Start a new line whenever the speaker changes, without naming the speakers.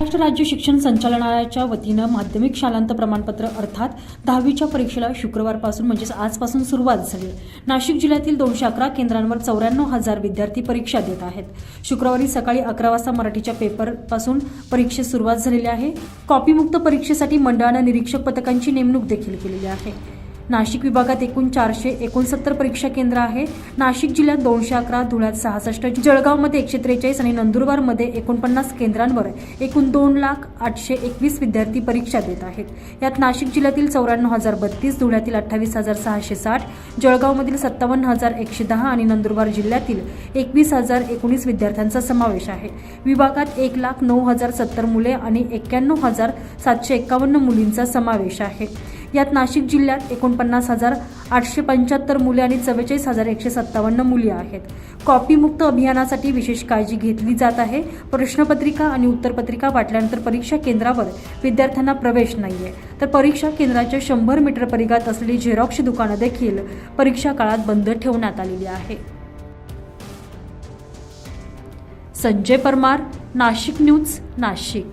महाराष्ट्र राज्य शिक्षण संचालनालयाच्या वतीनं माध्यमिक शालांत प्रमाणपत्र अर्थात दहावीच्या परीक्षेला शुक्रवारपासून म्हणजेच आजपासून सुरुवात झाली. नाशिक जिल्ह्यातील दोनशे अकरा केंद्रांवर चौऱ्याण्णव हजार विद्यार्थी परीक्षा देत आहेत. शुक्रवारी सकाळी अकरा वाजता मराठीच्या पेपरपासून परीक्षेस सुरुवात झालेली आहे. कॉपीमुक्त परीक्षेसाठी मंडळानं निरीक्षक पथकांची नेमणूक देखील केलेली आहे. नाशिक विभागात एकूण चारशे एकोणसत्तर परीक्षा केंद्र आहे. नाशिक जिल्ह्यात दोनशे अकरा धुळ्यात सहासष्ट जळगावमध्ये एकशे त्रेचाळीस आणि नंदुरबारमध्ये एकोणपन्नास केंद्रांवर एकूण दोन लाख आठशे एकवीस विद्यार्थी परीक्षा देत आहेत. यात नाशिक जिल्ह्यातील चौऱ्याण्णव हजार बत्तीस धुळ्यातील अठ्ठावीस हजार सहाशे साठ जळगावमधील सत्तावन्न हजार एकशे दहा आणि नंदुरबार जिल्ह्यातील एकवीस हजार एकोणीस विद्यार्थ्यांचा समावेश आहे. विभागात एक लाख नऊ हजार सत्तर मुले आणि एक्क्याण्णव हजार सातशे एक्कावन्न मुलींचा समावेश आहे. यात नाशिक जिल्ह्यात एकोणपन्नास हजार आठशे पंच्याहत्तर मुले आणि चव्वेचाळीस हजार एकशे सत्तावन्न मुली आहेत. कॉपीमुक्त अभियानासाठी विशेष काळजी घेतली जात आहे. प्रश्नपत्रिका आणि उत्तरपत्रिका वाटल्यानंतर परीक्षा केंद्रावर विद्यार्थ्यांना प्रवेश नाही आहे तर परीक्षा केंद्राच्या शंभर मीटर परिघात असलेली झेरॉक्स दुकानं देखील परीक्षा काळात बंद ठेवण्यात आलेली आहे. संजय परमार नाशिक न्यूज नाशिक.